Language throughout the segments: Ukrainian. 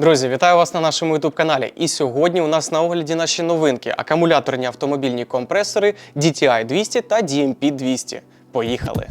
Друзі, вітаю вас на нашому youtube каналі. І сьогодні у нас на огляді наші новинки: акумуляторні автомобільні компресори DTI 200 та DMP 200. Поїхали!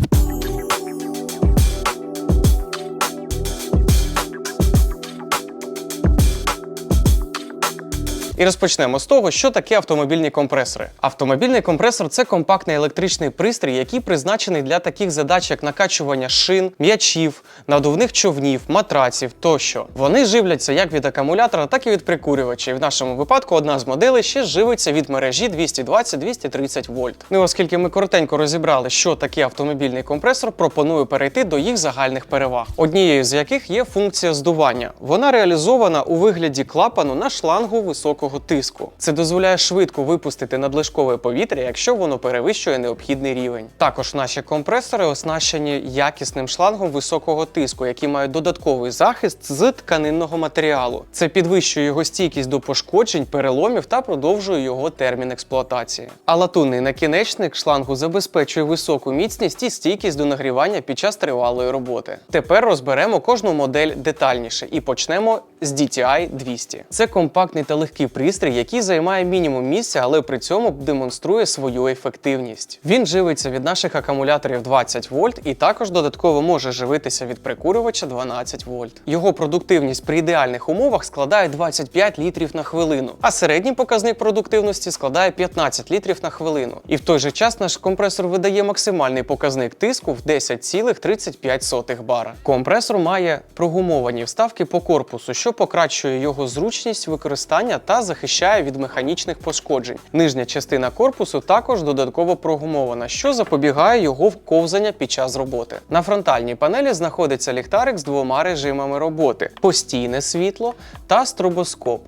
І розпочнемо з того, що таке автомобільні компресори. Автомобільний компресор це компактний електричний пристрій, який призначений для таких задач, як накачування шин, м'ячів, надувних човнів, матраців тощо. Вони живляться як від акумулятора, так і від прикурювача. І в нашому випадку одна з моделей ще живиться від мережі 220-230 вольт. Ну оскільки ми коротенько розібрали, що таке автомобільний компресор, пропоную перейти до їх загальних переваг, однією з яких є функція здування. Вона реалізована у вигляді клапану на шлангу високого тиску. Це дозволяє швидко випустити надлишкове повітря, якщо воно перевищує необхідний рівень. Також наші компресори оснащені якісним шлангом високого тиску, який має додатковий захист з тканинного матеріалу. Це підвищує його стійкість до пошкоджень, переломів та продовжує його термін експлуатації. А латунний накінечник шлангу забезпечує високу міцність і стійкість до нагрівання під час тривалої роботи. Тепер розберемо кожну модель детальніше і почнемо з DTI 200. Це компактний та легкий пристрій, який займає мінімум місця, але при цьому демонструє свою ефективність. Він живиться від наших акумуляторів 20 вольт і також додатково може живитися від прикурювача 12 вольт. Його продуктивність при ідеальних умовах складає 25 літрів на хвилину, а середній показник продуктивності складає 15 літрів на хвилину. І в той же час наш компресор видає максимальний показник тиску в 10,35 бара. Компресор має прогумовані вставки по корпусу, що покращує його зручність використання та захищає від механічних пошкоджень. Нижня частина корпусу також додатково прогумована, що запобігає його ковзання під час роботи. На фронтальній панелі знаходиться ліхтарик з двома режимами роботи: постійне світло та стробоскоп.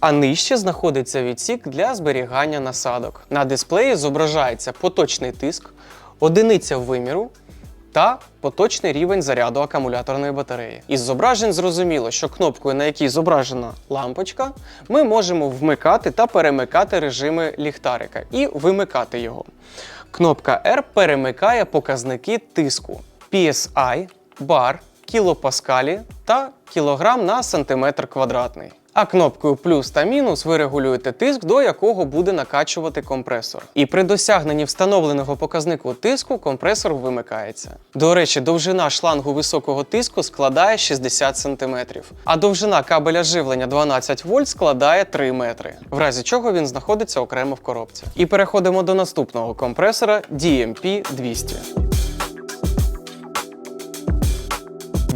А нижче знаходиться відсік для зберігання насадок. На дисплеї зображається поточний тиск, одиниця виміру та поточний рівень заряду акумуляторної батареї. Із зображень зрозуміло, що кнопкою, на якій зображена лампочка, ми можемо вмикати та перемикати режими ліхтарика і вимикати його. Кнопка R перемикає показники тиску PSI, бар, кілопаскалі та кілограм на сантиметр квадратний. А кнопкою плюс та мінус ви регулюєте тиск, до якого буде накачувати компресор. І при досягненні встановленого показнику тиску компресор вимикається. До речі, довжина шлангу високого тиску складає 60 см, а довжина кабеля живлення 12 вольт складає 3 метри, в разі чого він знаходиться окремо в коробці. І переходимо до наступного компресора DMP 200.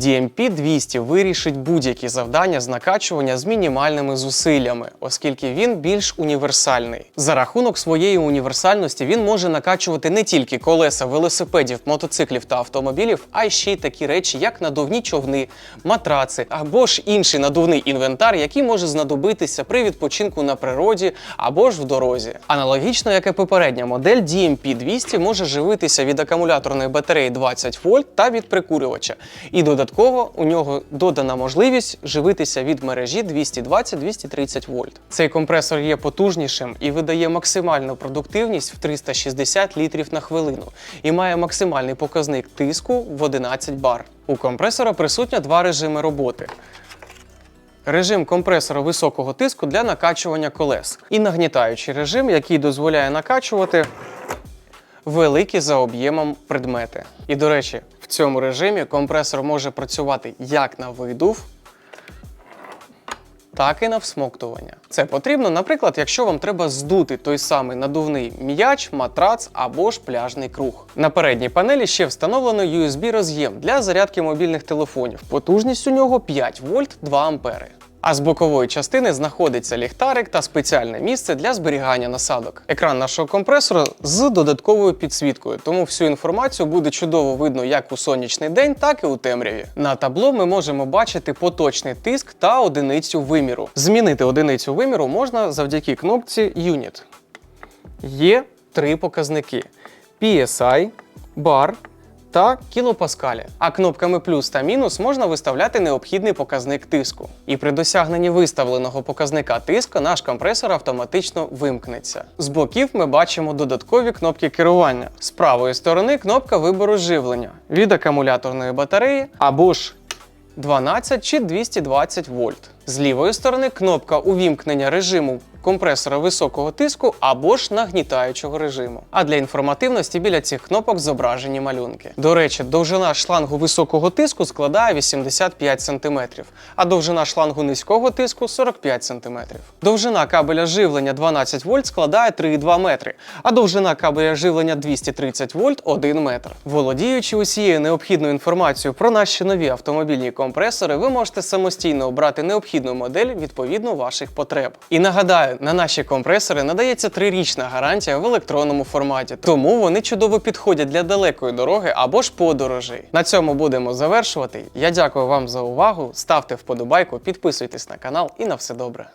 DMP 200 вирішить будь-які завдання з накачування з мінімальними зусиллями, оскільки він більш універсальний. За рахунок своєї універсальності він може накачувати не тільки колеса велосипедів, мотоциклів та автомобілів, а й ще й такі речі, як надувні човни, матраци або ж інший надувний інвентар, який може знадобитися при відпочинку на природі або ж в дорозі. Аналогічно, як і попередня модель, DMP 200 може живитися від акумуляторної батареї 20 вольт та від прикурювача. І додатково у нього додана можливість живитися від мережі 220-230 вольт. Цей компресор є потужнішим і видає максимальну продуктивність в 360 літрів на хвилину і має максимальний показник тиску в 11 бар. У компресора присутня два режими роботи. Режим компресора високого тиску для накачування колес і нагнітаючий режим, який дозволяє накачувати великі за об'ємом предмети. І до речі, цьому режимі компресор може працювати як на видув, так і на всмоктування. Це потрібно, наприклад, якщо вам треба здути той самий надувний м'яч, матрац або ж пляжний круг. На передній панелі ще встановлено USB роз'єм для зарядки мобільних телефонів. Потужність у нього 5 вольт 2 ампери. А з бокової частини знаходиться ліхтарик та спеціальне місце для зберігання насадок. Екран нашого компресора з додатковою підсвіткою, тому всю інформацію буде чудово видно як у сонячний день, так і у темряві. На табло ми можемо бачити поточний тиск та одиницю виміру. Змінити одиницю виміру можна завдяки кнопці Unit. Є три показники: PSI, бар та кілопаскалі. А кнопками плюс та мінус можна виставляти необхідний показник тиску. І при досягненні виставленого показника тиску наш компресор автоматично вимкнеться. З боків ми бачимо додаткові кнопки керування. З правої сторони кнопка вибору живлення від акумуляторної батареї або ж 12 чи 220 вольт. З лівої сторони кнопка увімкнення режиму компресора високого тиску або ж нагнітаючого режиму. А для інформативності біля цих кнопок зображені малюнки. До речі, довжина шлангу високого тиску складає 85 см, а довжина шлангу низького тиску 45 см. Довжина кабеля живлення 12 вольт складає 3,2 метри, а довжина кабеля живлення 230 вольт 1 метр. Володіючи усією необхідною інформацією про наші нові автомобільні компресори, ви можете самостійно обрати необхідну модель відповідно ваших потреб. І на наші компресори надається трирічна гарантія в електронному форматі, тому вони чудово підходять для далекої дороги або ж подорожей. На цьому будемо завершувати. Я дякую вам за увагу. Ставте вподобайку, підписуйтесь на канал і на все добре.